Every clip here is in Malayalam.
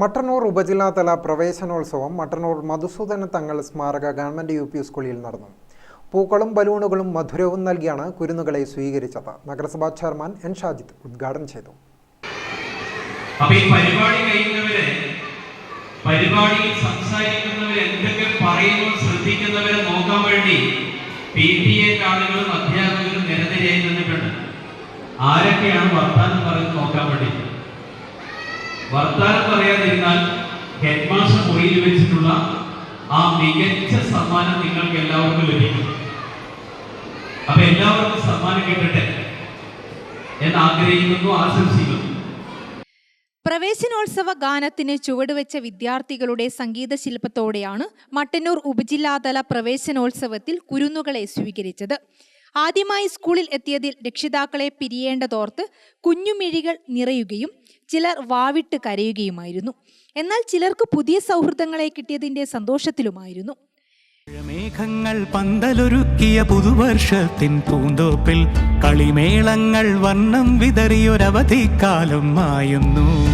മട്ടന്നൂർ ഉപജില്ലാതല പ്രവേശനോത്സവം മട്ടന്നൂർ മധുസൂദന തങ്ങൾ സ്മാരക ഗവൺമെന്റ് യു പി സ്കൂളിൽ നടന്നു. പൂക്കളും ബലൂണുകളും മധുരവും നൽകിയാണ് കുരുന്നുകളെ സ്വീകരിച്ചത്. നഗരസഭാ ചെയർമാൻ എൻ ഷാജിദ് ഉദ്ഘാടനം ചെയ്തു. ശ്രദ്ധിക്കുന്നവരെ നോക്കാൻ വേണ്ടി ആരൊക്കെയാണ് വർത്താനം നോക്കാൻ വേണ്ടി? വർത്താനം പറയാതിരുന്നാൽ ഹെഡ് മാസ്റ്റർ മുറിയിൽ വെച്ചിട്ടുള്ള ആ മികച്ച സമ്മാനം നിങ്ങൾക്ക് എല്ലാവർക്കും ലഭിക്കും. അപ്പൊ എല്ലാവർക്കും സമ്മാനം കിട്ടട്ടെ എന്ന് ആഗ്രഹിക്കുന്നു ആശംസിക്കുന്നു. പ്രവേശനോത്സവ ഗാനത്തിന് ചുവടുവെച്ച വിദ്യാർത്ഥികളുടെ സംഗീത ശില്പത്തോടെയാണ് മട്ടന്നൂർ ഉപജില്ലാതല പ്രവേശനോത്സവത്തിൽ കുരുന്നുകളെ സ്വീകരിച്ചത്. ആദ്യമായി സ്കൂളിൽ എത്തിയതിൽ രക്ഷിതാക്കളെ പിരിയേണ്ടതോർത്ത് കുഞ്ഞുമിഴികൾ നിറയുകയും ചിലർ വാവിട്ട് കരയുകയുമായിരുന്നു. എന്നാൽ ചിലർക്ക് പുതിയ സൗഹൃദങ്ങളെ കിട്ടിയതിന്റെ സന്തോഷത്തിലുമായിരുന്നു. മേഘങ്ങൾ പന്തലൊരുക്കിയ പുതുവർഷത്തിൻ പൂന്തോപ്പിൽ കളിമേളങ്ങൾ വർണം വിതറിയൊരവധിക്കാലം മായുന്നു.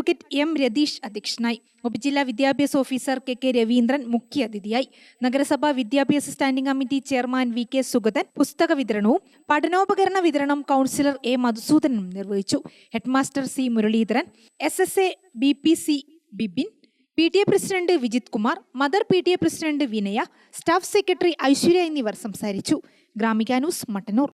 അഡ്വക്കേറ്റ് എം രതീഷ് അധ്യക്ഷനായി. ഉപജില്ലാ വിദ്യാഭ്യാസ ഓഫീസർ കെ കെ രവീന്ദ്രൻ മുഖ്യാതിഥിയായി നഗരസഭാ വിദ്യാഭ്യാസ standing committee chairman V K Sugathan പുസ്തക വിതരണവും പഠനോപകരണ വിതരണം കൗൺസിലർ എ മധുസൂദനും നിർവഹിച്ചു. Headmaster C Muraleedharan S S A B P C Bibin P T A president Vijith Kumar mother P T A president Vinaya staff secretary Aishwarya എന്നിവർ സംസാരിച്ചു. ഗ്രാമിക ന്യൂസ് മട്ടന്നൂർ.